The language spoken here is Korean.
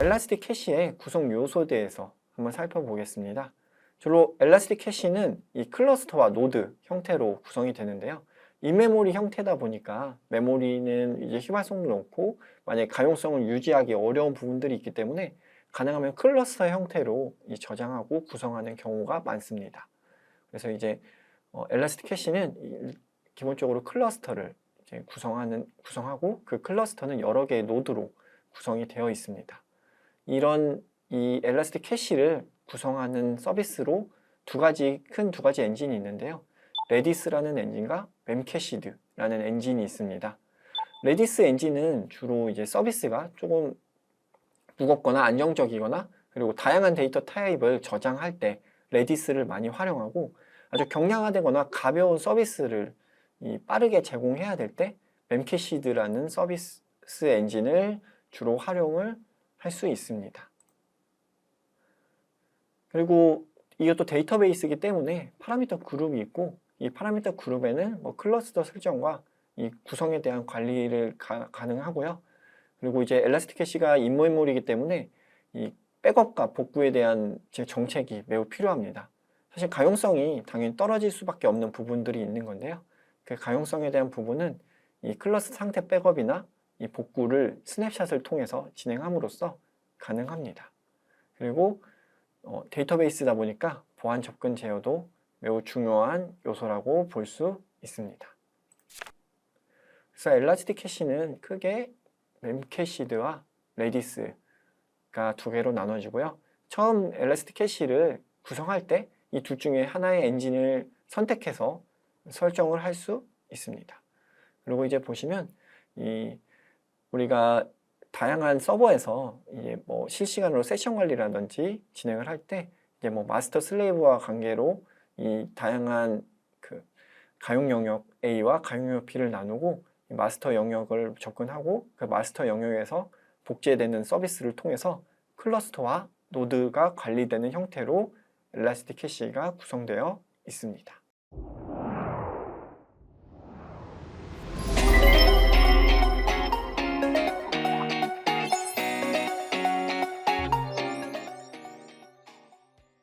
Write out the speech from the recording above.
엘라스틱 캐시의 구성 요소에 대해서 한번 살펴보겠습니다. 주로 엘라스틱 캐시는 이 클러스터와 노드 형태로 구성이 되는데요. 인메모리 형태다 보니까 메모리는 이제 휘발성도 높고 만약에 가용성을 유지하기 어려운 부분들이 있기 때문에 가능하면 클러스터 형태로 이 저장하고 구성하는 경우가 많습니다. 그래서 이제 어, 엘라스틱 캐시는 이- 기본적으로 클러스터를 구성하는 구성하고 그 클러스터는 여러 개의 노드로 구성이 되어 있습니다. 이런 이 엘라스틱 캐시를 구성하는 서비스로 두 가지 큰 두 가지 엔진이 있는데요. 레디스라는 엔진과 memcached.라는 엔진이 있습니다. 레디스 엔진은 주로 이제 서비스가 조금 무겁거나 안정적이거나 그리고 다양한 데이터 타입을 저장할 때 레디스를 많이 활용하고 아주 경량화되거나 가벼운 서비스를 이 빠르게 제공해야 될 때 멤캐시드라는 서비스 엔진을 주로 활용을 할 수 있습니다. 그리고 이것도 데이터베이스이기 때문에 파라미터 그룹이 있고 이 파라미터 그룹에는 뭐 클러스터 설정과 이 구성에 대한 관리를 가, 가능하고요. 그리고 이제 엘라스틱 캐시가 인모메모리이기 때문에 이 백업과 복구에 대한 제 정책이 매우 필요합니다. 사실 가용성이 당연히 떨어질 수밖에 없는 부분들이 있는 건데요. 그 가용성에 대한 부분은 이 클러스 상태 백업이나 이 복구를 스냅샷을 통해서 진행함으로써 가능합니다. 그리고 어, 데이터베이스다 보니까 보안 접근 제어도 매우 중요한 요소라고 볼 수 있습니다. 그래서 엘라스틱 캐시는 크게 memcached.와 레디스가 두 개로 나눠지고요. 처음 엘라스틱 캐시를 구성할 때 이 둘 중에 하나의 엔진을 선택해서 설정을 할 수 있습니다. 그리고 이제 보시면 이 우리가 다양한 서버에서 이제 뭐 실시간으로 세션 관리라든지 진행을 할 때 이제 뭐 마스터 슬레이브와 관계로 이 다양한 그 가용 영역 A와 가용 영역 B를 나누고 이 마스터 영역을 접근하고 그 마스터 영역에서 복제되는 서비스를 통해서 클러스터와 노드가 관리되는 형태로 엘라스틱 캐시가 구성되어 있습니다.